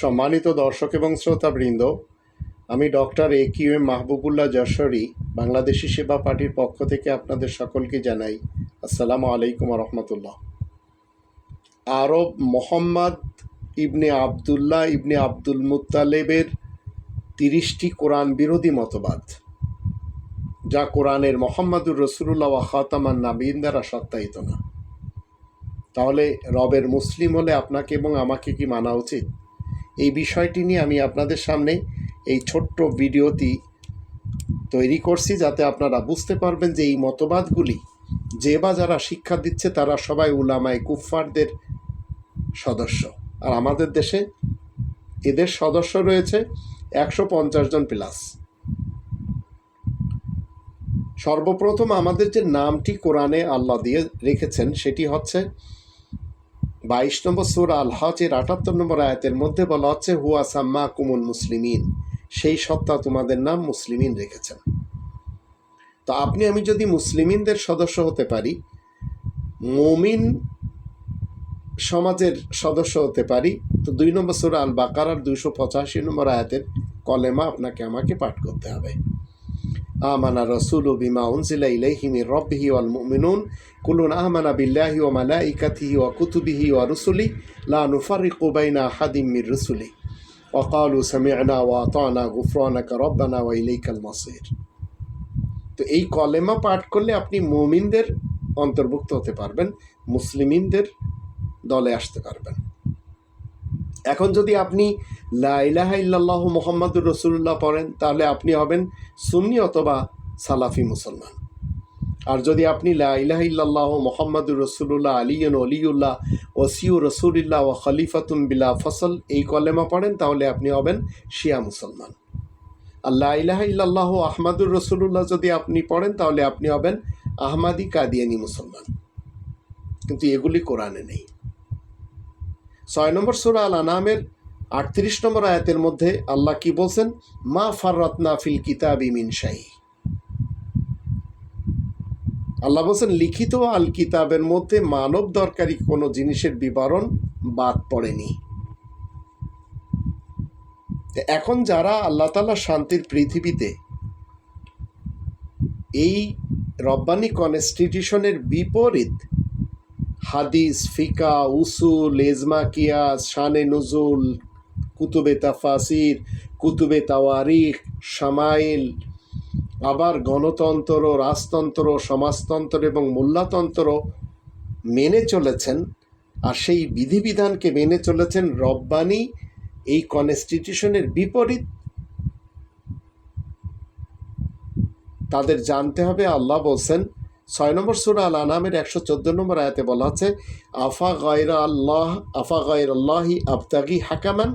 সম্মানিত দর্শক এবং শ্রোতাবৃন্দ, আমি doctor A Q M Mahbubullah Jashori, Bangladeshi Seva পার্টির পক্ষ থেকে আপনাদের সকলকে জানাই আসসালামু আলাইকুম রহমতুল্লাহ আরব মোহাম্মদ ইবনে আবদুল্লাহ ইবনে আব্দুল মুত্তালেবের তিরিশটি কোরআন বিরোধী মতবাদ, যা কোরআনের মোহাম্মদুর রসুল্লাহ খাতামান নাবিন দ্বারা সত্যায়িত না। তাহলে রবের মুসলিম হলে আপনাকে এবং আমাকে কি মানা উচিত? এই বিষয়টি নিয়ে আমি আপনাদের সামনে এই ছোট্ট ভিডিওটি তৈরি করছি যাতে আপনারা বুঝতে পারবেন যে এই মতবাদগুলি যে বা যারা শিক্ষা দিচ্ছে তারা সবাই উলামায় কুফফারদের সদস্য। আর আমাদের দেশে এদের সদস্য রয়েছে একশো পঞ্চাশ জন প্লাস। সর্বপ্রথম আমাদের যে নামটি কোরআনে আল্লাহ দিয়ে রেখেছেন সেটি হচ্ছে বাইশ নম্বর সুর আল হজের আটাত্তর নম্বর আয়াতের মধ্যে বলা হচ্ছে, হুয়া সাম্মা কুমুল মুসলিমিন। সেই সত্তা তোমাদের নাম মুসলিমিন রেখেছেন। তো আপনি, আমি যদি মুসলিমিনদের সদস্য হতে পারি, মমিন সমাজের সদস্য হতে পারি, তো দুই নম্বর সুরা আল বাকারার দুইশো পঁচাশি নম্বর আয়াতের কলেমা আপনাকে আমাকে পাঠ করতে হবে। আমানা রসুল বিমা উনজিলা ইলাইহি মির রব্বিহি ওয়াল মুমিনুন কুলুন আমানা বিল্লাহি ওয়া মালাইকাতিহি ওয়া কুতুবিহি ওয়া রুসুলি লা নুফাররিকু বাইনা আহাদিম মির রুসুলি ওয়া ক্বালু সামি'না ওয়া ওয়া তো এই কলেমা পাঠ করলে আপনি মুমিনদের অন্তর্ভুক্ত হতে পারবেন, মুসলিমিনদের দলে আসতে পারবেন। এখন যদি আপনি লা ইলাহা ইল্লাল্লাহ মোহাম্মদুর রসুল্লাহ পড়েন, তাহলে আপনি হবেন সুন্নি অথবা সালাফি মুসলমান। আর যদি আপনি লা ইলাহা ইল্লাল্লাহ মোহাম্মদুর রসুল্লাহ আলিয়ন অলিউল্লাহ ওসিউ রসুলিল্লাহ ও খলিফাতুন বিলা ফসল এই কলেমা পড়েন, তাহলে আপনি হবেন শিয়া মুসলমান। আর লা ইলাহা ইল্লাল্লাহ আহমাদুর রসুল্লাহ যদি আপনি পড়েন, তাহলে আপনি হবেন আহমাদি কাদিয়ানি মুসলমান। কিন্তু এগুলি কোরআনে নেই। ছয় নম্বর সুরা আল আনামের আটত্রিশ নম্বর আয়াতের মধ্যে আল্লাহ কি বলছেন? মা ফাররত্না ফিল কিতাব ইমিন শাহী আল্লাহ বলছেন, লিখিত আল কিতাবের মধ্যে মানব দরকারি কোনো জিনিসের বিবরণ বাদ পড়েনি। এখন যারা আল্লাহ তালা শান্তির পৃথিবীতে এই রব্বানি কনস্টিটিউশনের বিপরীত হাদিস, ফিকা, উসুল এজমা কিয়াস শানে নজুল কুতুবে তাফাসির, কুতুবে তাওয়ারিখ সামাইল আবার গণতন্ত্র, রাজতন্ত্র, সমাজতন্ত্র এবং মোল্লাতন্ত্র মেনে চলেছেন আর সেই বিধিবিধানকে মেনে চলেছেন রব্বানি এই কনস্টিটিউশনের বিপরীত। তাদের জানতে হবে, আল্লাহ বলছেন ছয় নম্বর সুরা আল আনামের একশো চোদ্দ নম্বর আয়াতে বলা আছে আফা গয়রা আল্লাহ আফা গয়র আল্লাহি আবতাগি হাকামান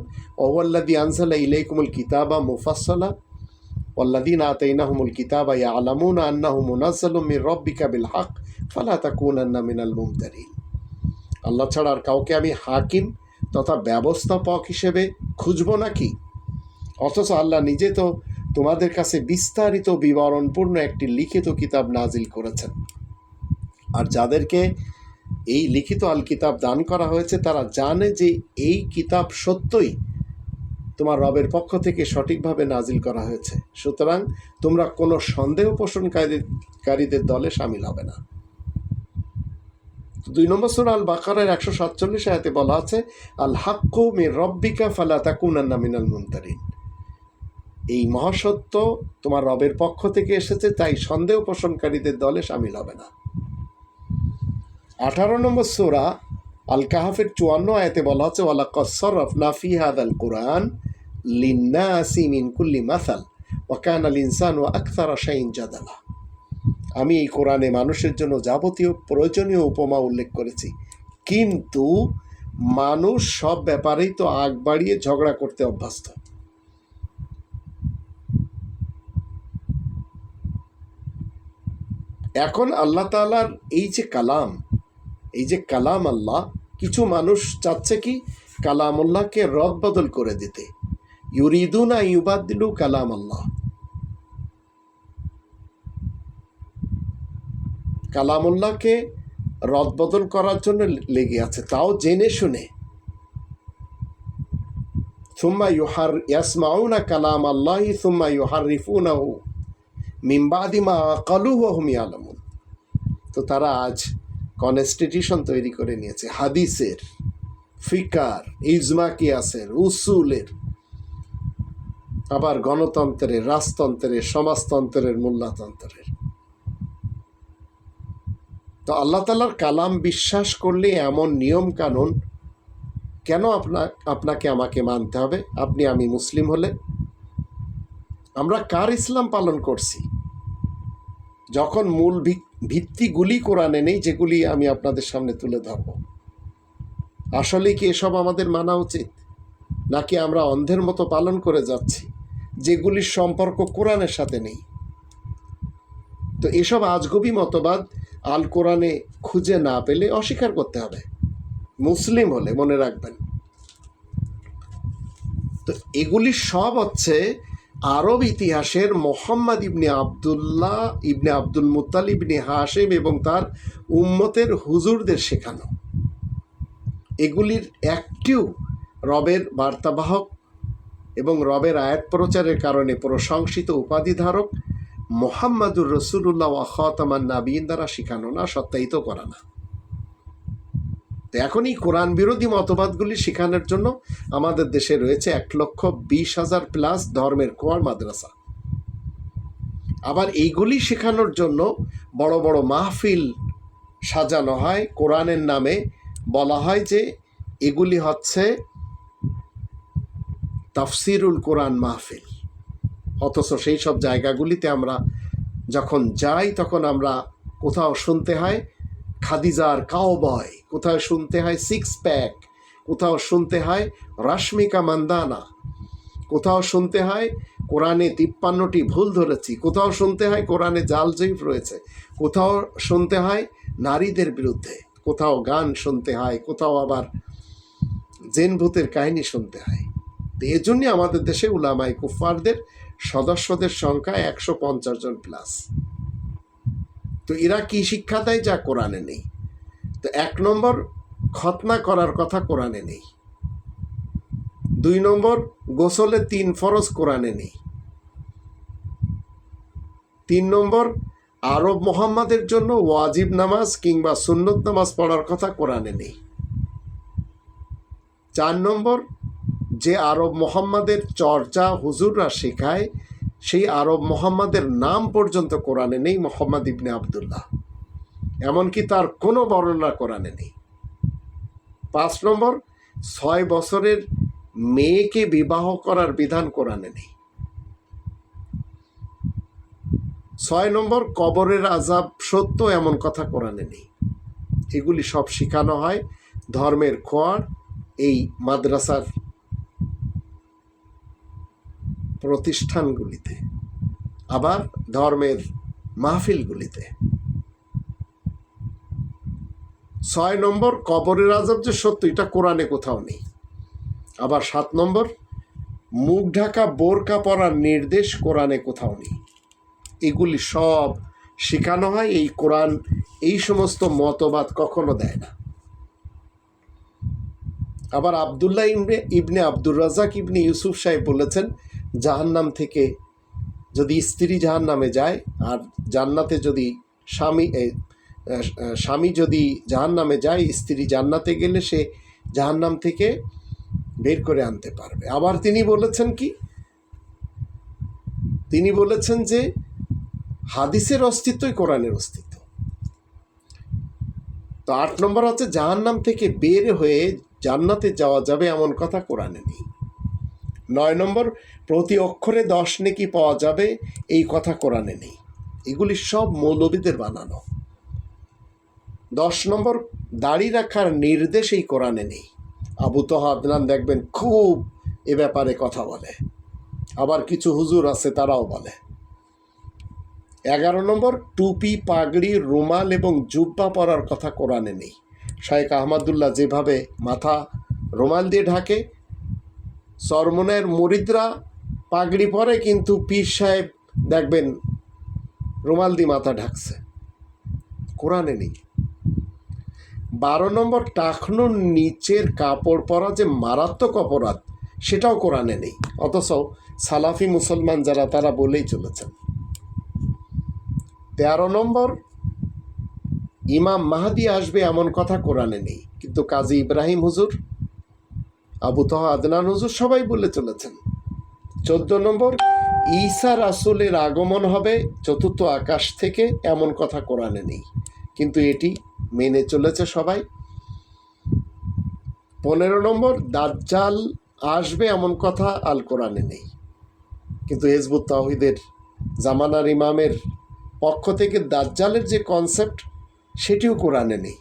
ওয়াল্লাদি আনসালা ইলাইকুমুল কিতাবা মুফাসসালা والذين آتيناهم الكتاب يعلمون أنه منزل من ربك بالحق فلا تكونن من الممترين আল্লাহ ছাড়া আর কাউকে আমি হাকিম তথা ব্যবস্থাপক হিসেবে খুঁজব নাকি অথচ আল্লাহ নিজে তো তোমাদের কাছে বিস্তারিত বিবরণপূর্ণ একটি লিখিত কিতাব নাজিল করেছেন। আর যাদেরকে এই লিখিত আল কিতাব দান করা হয়েছে, তারা জানে যে এই কিতাব সত্যই তোমার রবের পক্ষ থেকে সঠিকভাবে নাজিল করা হয়েছে। সুতরাং তোমরা কোনো সন্দেহ পোষণকারীদের দলে সামিল হবে না। দুই নম্বর সুর আল বাকারের একশো সাতচল্লিশ আয়াতে বলা আছে আল হাক্কু মির রব্বিকা ফালা তাকুনান্না মিনাল মুনতারিন এই মহাসত্য তোমার রবের পক্ষ থেকে এসেছে, তাই সন্দেহ পোষণকারীদের দলে সামিল হবে না। আঠারো নম্বর সোরা আল কাহাফের চুয়ান্ন আয়াতে বলা হচ্ছে ওয়ালা কসরফ নাফি হাদ আল কোরআন লিন্নাসি মিন কুল্লি মাসাল ওয়াকান আল ইনসান ও আখতার জাদালা। আমি এই কোরআনে মানুষের জন্য যাবতীয় প্রয়োজনীয় উপমা উল্লেখ করেছি। কিন্তু মানুষ সব ব্যাপারেই তো আগ বাড়িয়ে ঝগড়া করতে অভ্যস্ত। এখন আল্লাহ তালার এই যে কালাম, এই যে কালাম আল্লাহ, কিছু মানুষ চাচ্ছে কি কালাম আল্লাহকে রদ বদল করে দিতে। ইউরিদু না ইউবাদ দিলু কালাম আল্লাহ। কালাম আল্লাহকে রদ বদল করার জন্য লেগে আছে, তাও জেনে শুনে। সুম্মা ইউহার ইয়াসমাউ না কালাম আল্লাহ, সুম্মা ইউহার রিফু না মিম্বাদিমা কালু হুমি আলমুন তো তারা আজ কনস্টিটিউশন তৈরি করে নিয়েছে, হাদিসের, ফিকার ইজমা কিয়াসের উসুলের, আবার গণতন্ত্রের, রাজতন্ত্রের, সমাজতন্ত্রের, মোল্লাতন্ত্রের। তো আল্লাহ তালার কালাম বিশ্বাস করলে এমন নিয়ম কানুন কেন আপনা, আপনাকে আমাকে মানতে হবে? আপনি আমি মুসলিম হলে আমরা কার ইসলাম পালন করছি? যখন মূল ভিত্তিগুলি কোরআনে নেই, যেগুলি আমি আপনাদের সামনে তুলে ধরব। আসলে কি এসব আমাদের মানা উচিত? নাকি আমরা অন্ধের মতো পালন করে যাচ্ছি, যেগুলির সম্পর্ক কোরআনের সাথে নেই? তো এসব আজগবি মতবাদ আল কোরআনে খুঁজে না পেলে অস্বীকার করতে হবে। মুসলিম হলে মনে রাখবেন। তো এগুলি সব হচ্ছে আরব ইতিহাসের মোহাম্মদ ইবনে আবদুল্লাহ ইবনে আব্দুল মুতালিব ইবনে হাশেম এবং তার উম্মতের হুজুরদের শেখানো। এগুলির একটিও রবের বার্তাবাহক এবং রবের আয়াত প্রচারের কারণে প্রশংসিত উপাধি উপাধিধারক মোহাম্মদুর রসুল্লাহ ওয়াহতামান নাবিন দ্বারা শেখানো না, সত্যায়িত করা না। তো এখন এই কোরআন বিরোধী মতবাদগুলি শেখানোর জন্য আমাদের দেশে রয়েছে এক লক্ষ বিশ হাজার প্লাস ধর্মের কোয়ার মাদ্রাসা। আবার এইগুলি শেখানোর জন্য বড় বড় মাহফিল সাজানো হয়। কোরআনের নামে বলা হয় যে এগুলি হচ্ছে তাফসিরুল কোরআন মাহফিল। অথচ সেই সব জায়গাগুলিতে আমরা যখন যাই তখন আমরা কোথাও শুনতে হয় খাদিজার কাউবয় কোথাও শুনতে হয় সিক্স প্যাক কোথাও শুনতে হয় রাশ্মিকা মান্দানা, কোথাও শুনতে হয় কোরআনে তিপ্পান্নটি ভুল ধরেছি, কোথাও শুনতে হয় কোরআনে জাল জয়ীফ রয়েছে, কোথাও শুনতে হয় নারীদের বিরুদ্ধে, কোথাও গান শুনতে হয়, কোথাও আবার জেন ভূতের কাহিনী শুনতে হয়। তো এই জন্যে আমাদের দেশে উলামাই কুফারদের সদস্যদের সংখ্যা একশো পঞ্চাশ জন প্লাস তো এরা কি শিক্ষা দেয় যা কোরআনে নেই। তো এক নম্বর, খতনা করার কথা কোরআনে নেই। দুই নম্বর, গোসলে তিন ফরজ কোরআনে নেই। তিন নম্বর, আরব মোহাম্মদের জন্য ওয়াজিব নামাজ কিংবা সুন্নত নামাজ পড়ার কথা কোরআনে নেই। চার নম্বর, যে আরব মোহাম্মদের চর্চা হুজুররা শেখায় সেই আরব মোহাম্মদের নাম পর্যন্ত কোরআনে নেই, মোহাম্মদ ইবনে আবদুল্লাহ। এমনকি তার কোনো বর্ণনা কোরআনে নেই। পাঁচ নম্বর, ছয় বছরের মেয়েকে বিবাহ করার বিধান কোরআনে নেই। ছয় নম্বর, কবরের আজাব সত্য এমন কথা কোরআনে নেই। এগুলি সব শেখানো হয় ধর্মের খোয়ার এই মাদ্রাসার প্রতিষ্ঠানগুলিতে, আবার ধর্মের মাহফিলগুলিতে। ছয় নম্বর, কবরের আজাব যে সত্য, এটা কোরআনে কোথাও নেই। আবার সাত নম্বর, মুখ ঢাকা, বোরকা পরার নির্দেশ কোরআনে কোথাও নেই। এগুলি সব শেখানো হয়, এই কোরআন এই সমস্ত মতবাদ কখনো দেয় না। আবার আবদুল্লাহ ইবনে ইবনে আব্দুর রাজাক ইবনে ইউসুফ সাহেব বলেছেন জাহান্নাম থেকে যদি স্ত্রী জাহান্নামে যায়, আর জান্নাতে যদি স্বামী স্বামী যদি জাহান্নামে যায়, স্ত্রী জান্নাতে গেলে সে জাহান্নাম থেকে বের করে আনতে পারবে। আবার তিনি বলেছেন কি? তিনি বলেছেন যে হাদিসের অস্তিত্বই কোরআনের অস্তিত্ব। তো আট নম্বর হচ্ছে, জাহান্নাম থেকে বের হয়ে জান্নাতে যাওয়া যাবে এমন কথা কোরআনে নেই। নয় নম্বর, প্রতি অক্ষরে দশ নেকি পাওয়া যাবে, এই কথা কোরআনে নেই। এগুলি সব মৌলবীদের বানানো। দশ নম্বর, দাড়ি রাখার নির্দেশ এই কোরআনে নেই। আবু তহ আদনান দেখবেন খুব এ ব্যাপারে কথা বলে। আবার কিছু হুজুর আছে, তারাও বলে। এগারো নম্বর, টুপি, পাগড়ি, রুমাল এবং জুব্বা পরার কথা কোরআনে নেই। শায়েখ আহমদুল্লাহ যেভাবে মাথা রুমাল দিয়ে ঢাকে সরমনের মুরিদরা পাগড়ি পরে, কিন্তু পীর সাহেব দেখবেন রুমাল দিয়ে মাথা ঢাকছে। কোরআনে নেই। বারো নম্বর টাকনুর নিচের কাপড় পরা যে মারাত্মক অপরাধ, সেটাও কোরআনে নেই। অথচ সালাফি মুসলমান যারা, তারা বলেই চলেছেন। তেরো নম্বর, ইমাম মাহাদি আসবে এমন কথা কোরআনে নেই। কিন্তু কাজী ইব্রাহিম হুজুর আবু তহ আদনান হুজুর সবাই বলে চলেছেন। চোদ্দ নম্বর, ঈসা রাসুলের আগমন হবে চতুর্থ আকাশ থেকে এমন কথা কোরআনে নেই। কিন্তু এটি মেনে চলেছে সবাই। পনেরো নম্বর, দাজ্জাল আসবে এমন কথা আল কোরআনে নেই। কিন্তু হেজবুত তাহিদের জামানার ইমামের পক্ষ থেকে দাজ্জালের যে কনসেপ্ট সেটিও কোরআনে নেই।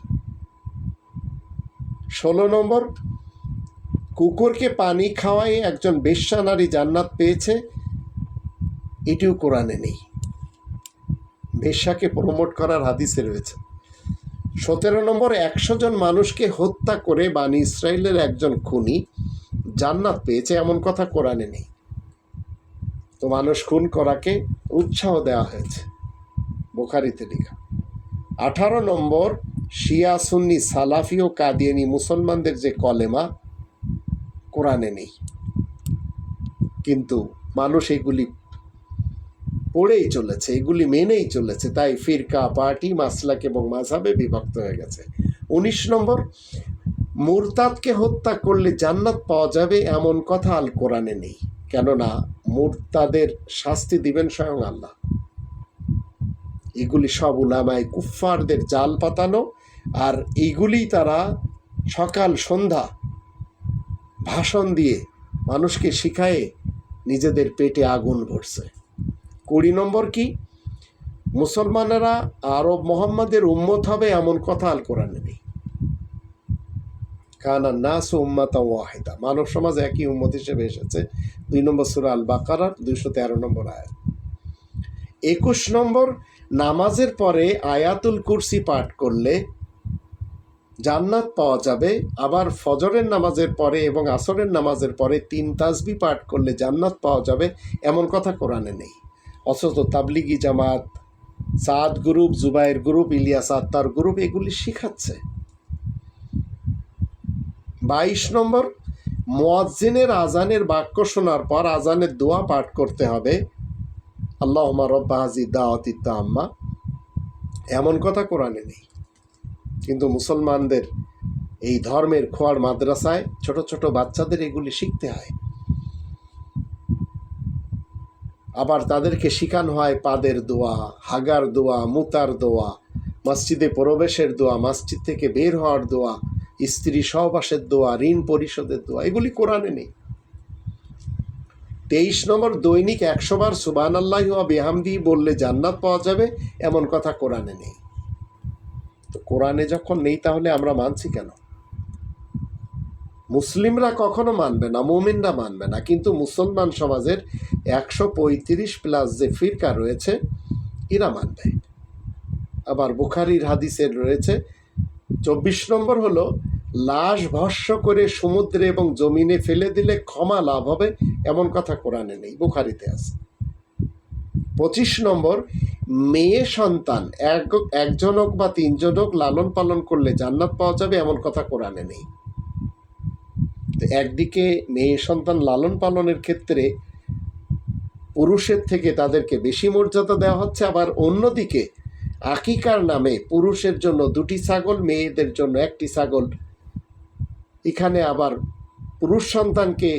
ষোলো নম্বর কুকুরকে পানি খাওয়াই একজন বেশ্যা নারী জান্নাত পেয়েছে। এটিও কোরআনে নেই। বেশ্যাকে প্রমোট করার হাদিসে রয়েছে। সতেরো নম্বর একশো জন মানুষকে হত্যা করে বানি ইসরায়েলের একজন খুনি জান্নাত পেয়েছে এমন কথা কোরআনে নেই। তো মানুষ খুন করাকে উৎসাহ দেওয়া হয়েছে। বোখারিতে লেখা, আঠারো নম্বর শিয়া, সুন্নি, সালাফি ও কাদিয়ানি মুসলমানদের যে কলেমা কোরআনে নেই। কিন্তু মানুষ এগুলি পড়েই চলেছে, এগুলি মেনেই চলেছে, তাই ফিরকা, পার্টি, মাসলাক এবং মাঝাবে বিভক্ত হয়ে গেছে। উনিশ নম্বর, মুরতাদকে হত্যা করলে জান্নাত পাওয়া যাবে এমন কথা আল কোরআনে নেই। কেননা মুরতাদের শাস্তি দিবেন স্বয়ং আল্লাহ। এগুলি সব উলামায় কুফফারদের জাল পাতানো, আর এইগুলি তারা সকাল সন্ধ্যা ভাষণ দিয়ে মানুষকে শিখায়ে নিজেদের পেটে আগুন ভরছে। কুড়ি নম্বর কি? মুসলমানেরা আরব মোহাম্মদের উম্মত হবে এমন কথা আল কোরআনে নেই। কানা নাস উম্মাতা ওয়াহেদা। মানব সমাজ একই উম্মত হিসেবে এসেছে। দুই নম্বর সুরা আল বাকারার দুইশো তেরো নম্বর আয়াত। একুশ নম্বর, নামাজের পরে আয়াতুল কুরসি পাঠ করলে জান্নাত পাওয়া যাবে। আবার ফজরের নামাজের পরে এবং আসরের নামাজের পরে তিন তাসবি পাঠ করলে জান্নাত পাওয়া যাবে, এমন কথা কোরআনে নেই। অথচ তাবলিগি জামাত, সাদ গ্রুপ, জুবাইর গ্রুপ, ইলিয়াস আত্মার গ্রুপ এগুলি শিখাচ্ছে। বাইশ নম্বর, মোয়াজ্জিনের আজানের বাক্য শোনার পর আজানের দোয়া পাঠ করতে হবে। আল্লাহ রব্বা হাজি দাওয়াতি আম্মা এমন কথা কোরআনে নেই। কিন্তু মুসলমানদের এই ধর্মের খোয়ার মাদ্রাসায় ছোট ছোট বাচ্চাদের এগুলি শিখতে হয়। আবার তাদেরকে শিখানো হয় পাদের দোয়া, হাগার দোয়া, মুতার দোয়া, মসজিদে প্রবেশের দোয়া, মসজিদ থেকে বের হওয়ার দোয়া, স্ত্রী সহবাসের দোয়া, ঋণ পরিশোধের দোয়া, এগুলি কোরআনে নেই। তেইশ নম্বর দৈনিক একশো বার সুবান আল্লাহ বেহামদি বললে জান্নাত পাওয়া যাবে, এমন কথা কোরআনে নেই। তো কোরআনে যখন নেই তাহলে আমরা মানছি কেন? মুসলিমরা কখনো মানবে না, মুমিনরা মানবে না, কিন্তু মুসলমান সমাজের একশো পঁয়ত্রিশ প্লাস যে ফিরকা রয়েছে, এরা মানবে। আবার বুখারির হাদিসের রয়েছে, চব্বিশ নম্বর হলো, লাশ ভস্য করে সমুদ্রে এবং জমিনে ফেলে দিলে ক্ষমা লাভ হবে, এমন কথা কোরআনে নেই, বুখারিতে আছে। পঁচিশ নম্বর, মেয়ে সন্তান, এক একজন হোক বা তিনজন হোক লালন পালন করলে জান্নাত পাওয়া যাবে এমন কথা কোরআনে নেই। একদিকে মেয়ে সন্তান লালন পালনের ক্ষেত্রে পুরুষের থেকে তাদেরকে বেশি মর্যাদা দেওয়া হচ্ছে, আবার অন্যদিকে আকিকার নামে পুরুষের জন্য দুটি ছাগল, মেয়েদের জন্য একটি ছাগল। এখানে আবার পুরুষ সন্তানকে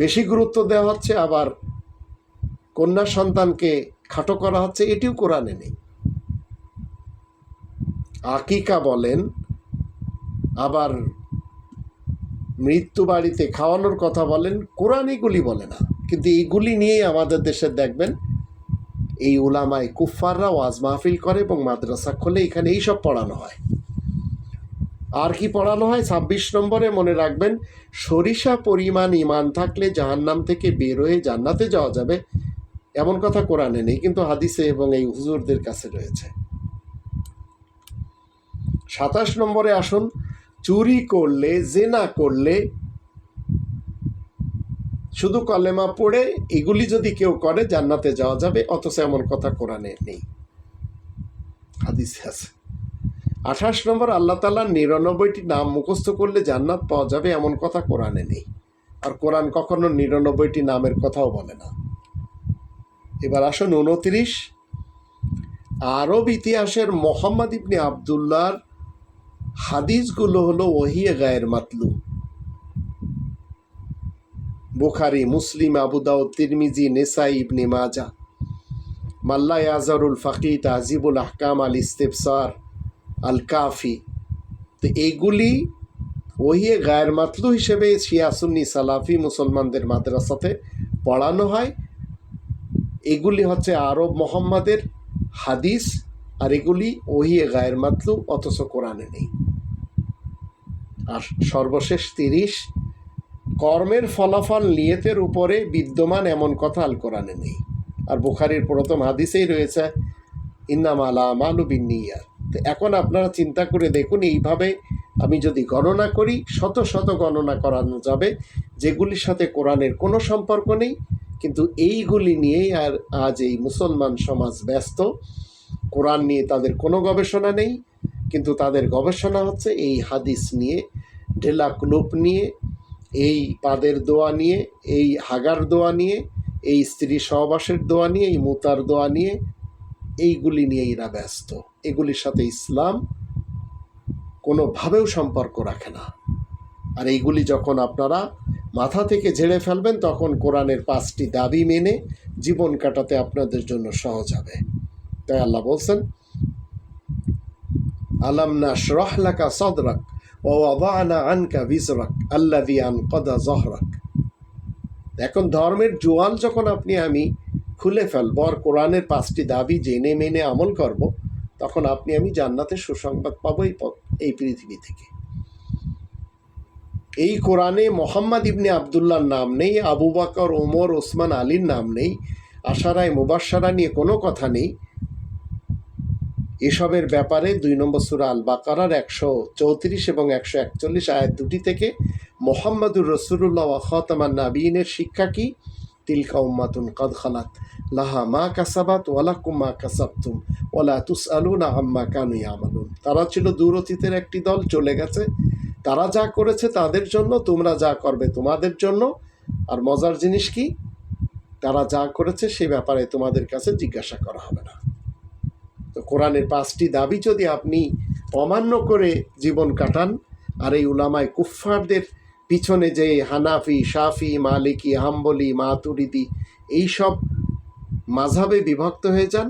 বেশি গুরুত্ব দেওয়া হচ্ছে, আবার কন্যা সন্তানকে খাটো করা হচ্ছে, এটিও কোরআনে নেই। আকিকা বলেন, আবার মৃত্যু বাড়িতে খাওয়ানোর কথা বলেন কোরআন এগুলি বলে না। কিন্তু এইগুলি নিয়েই আমাদের দেশে দেখবেন, এই উলামায় কুফফাররা ওয়াজ মাহফিল করে এবং মাদ্রাসা খোলে, এখানে এইসব পড়ানো হয়। আর কি পড়ানো হয়? ছাব্বিশ নম্বরে মনে রাখবেন, সরিষা পরিমাণ ইমান থাকলে জাহান্নাম থেকে বের হয়ে জান্নাতে যাওয়া যাবে। এমন কথা কোরআনে নেই, কিন্তু হাদিসে এবং এই হুজুরদের কাছে রয়েছে। সাতাশ নম্বরে আসুন, চুরি করলে, জেনা করলে, শুধু কলেমা পড়ে এগুলি যদি কেউ করে, জান্নাতে যাওয়া যাবে, অথচ এমন কথা কোরআনে নেই। হাদিসে আছে। আঠাশ নম্বর, আল্লাহ তালার নিরানব্বইটি নাম মুখস্থ করলে জান্নাত পাওয়া যাবে, এমন কথা কোরআনে নেই। আর কোরআন কখনো নিরানব্বইটি নামের কথাও বলে না। এবার আসুন উনত্রিশ। আরব ইতিহাসের মোহাম্মদ ইবনে আবদুল্লাহর হাদিসগুলো হলো ওহিয়ে গায়ের মাতলু। বুখারি, মুসলিম আবুদাউদ তিরমিজি, নেসাই, ইবনে মাজা মাল্লা আজারুল ফাকি তাজিবুল আহকাম, আল ইস্তেফসার আল কাফি। তো এইগুলি ওহিয়ে গায়ের মাতলু হিসেবে শিয়াসুন্নি সালাফি মুসলমানদের মাদ্রাসাতে পড়ানো হয়। এগুলি হচ্ছে আরব মোহাম্মদের হাদিস আর এগুলি ওহিয়ে গায়ের মাতলু অথচ কোরআনে নেই। আর সর্বশেষ তিরিশ, কর্মের ফলাফল নিয়তের উপরে বিদ্যমান এমন কথা আল কোরআনে নেই। আর বুখারির প্রথম হাদিসেই রয়েছে ইন্নামালা আমালু বিনিয়া তো এখন আপনারা চিন্তা করে দেখুন, এইভাবে আমি যদি গণনা করি, শত শত গণনা করানো যাবে, যেগুলির সাথে কোরআনের কোনো সম্পর্ক নেই কিন্তু এইগুলি নিয়েই আর আজ এই মুসলমান সমাজ ব্যস্ত। কোরআন নিয়ে তাদের কোনো গবেষণা নেই, কিন্তু তাদের গবেষণা হচ্ছে এই হাদিস নিয়ে ঢেলা ক্লোপ নিয়ে, এই পাদের দোয়া নিয়ে, এই হাগার দোয়া নিয়ে, এই স্ত্রী সহবাসের দোয়া নিয়ে, এই মুতার দোয়া নিয়ে, এইগুলি নিয়ে এরা ব্যস্ত। এগুলির সাথে ইসলাম কোনোভাবেও সম্পর্ক রাখে না। আর এইগুলি যখন আপনারা মাথা থেকে ঝেড়ে ফেলবেন, তখন কোরআনের পাঁচটি দাবি মেনে জীবন কাটাতে আপনাদের জন্য সহজ হবে। তাই আল্লাহ বলছেন, আলাম না শরহলাকা সদরাক ও আবানা আনকা বিজরাক আল্লাদি আন কদা জহরাক এখন ধর্মের জোয়াল যখন আপনি, আমি খুলে ফেলব আর কোরআনের পাঁচটি দাবি জেনে মেনে আমল করব, তখন আপনি, আমি জান্নাতের সুসংবাদ পাবো এই পৃথিবী থেকে। এই কোরআনে মোহাম্মদ ইবনে আবদুল্লার নাম নেই, আবু বাকর, ওমর, ওসমান, আলীর নাম নেই, আশারায় মুবাসারা নিয়ে কোনো কথা নেই। এসবের ব্যাপারে দুই নম্বর সুরা আল বাকারার একশো চৌত্রিশ এবং একশো একচল্লিশ আয়াত দুটি থেকে মোহাম্মদুর রসুল্লাহ খতামান নাবিনের শিক্ষা কি? তিলকা উম্মাতুন কদ খালাত লাহা মা কাসাবাত ওয়ালাকুম মা কাসাবতুম ওলা তুস আলুন আম্মা কানু আমালুন তারা ছিল দূর অতীতের একটি দল, চলে গেছে। তারা যা করেছে তাদের জন্য, তোমরা যা করবে তোমাদের জন্য। আর মজার জিনিস কি? তারা যা করেছে সে ব্যাপারে তোমাদের কাছে জিজ্ঞাসা করা হবে না। তো কোরআনের পাঁচটি দাবি যদি আপনি অমান্য করে জীবন কাটান, আর এই উলামায় কুফফারদের পিছনে যে হানাফি, শাফি, মালিকি, হাম্বলি, মাতুরিদি এইসব মাঝাবে বিভক্ত হয়ে যান,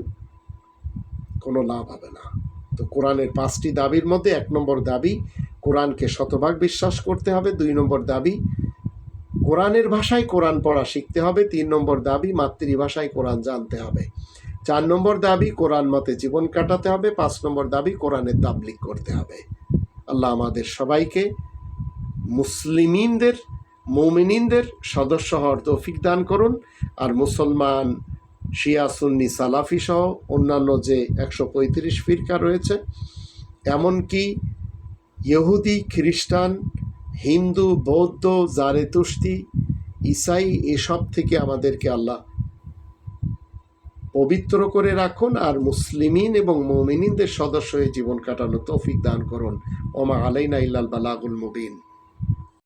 কোনো লাভ হবে না। তো কোরআনের পাঁচটি দাবির মধ্যে এক নম্বর দাবি কোরআনকে শতভাগ বিশ্বাস করতে হবে, দুই নম্বর দাবি, কোরআনের ভাষায় কোরআন পড়া শিখতে হবে, তিন নম্বর দাবি, মাতৃভাষায় কোরআন জানতে হবে। চার নম্বর দাবি, কোরআন মতে জীবন কাটাতে হবে, পাঁচ নম্বর দাবি, কোরআনের তাবলিক করতে হবে। আল্লাহ আমাদের সবাইকে মুসলিমিনদের, মৌমিনিনদের সদস্য হওয়ার তৌফিক দান করুন, আর মুসলমান, শিয়া, সুন্নি, সালাফি সহ অন্যান্য যে একশো পঁয়ত্রিশ ফিরকা রয়েছে, এমনকি ইহুদি, খ্রিস্টান, হিন্দু, বৌদ্ধ জারেতুস্তি ইসাই এসব থেকে আমাদেরকে আল্লাহ পবিত্র করে রাখুন আর মুসলিমিন এবং মমিনিনদের সদস্য হয়ে জীবন কাটানো তৌফিক দান করুন। ওমা আলাইনা ইল্লাল বালাগুল মুবিন।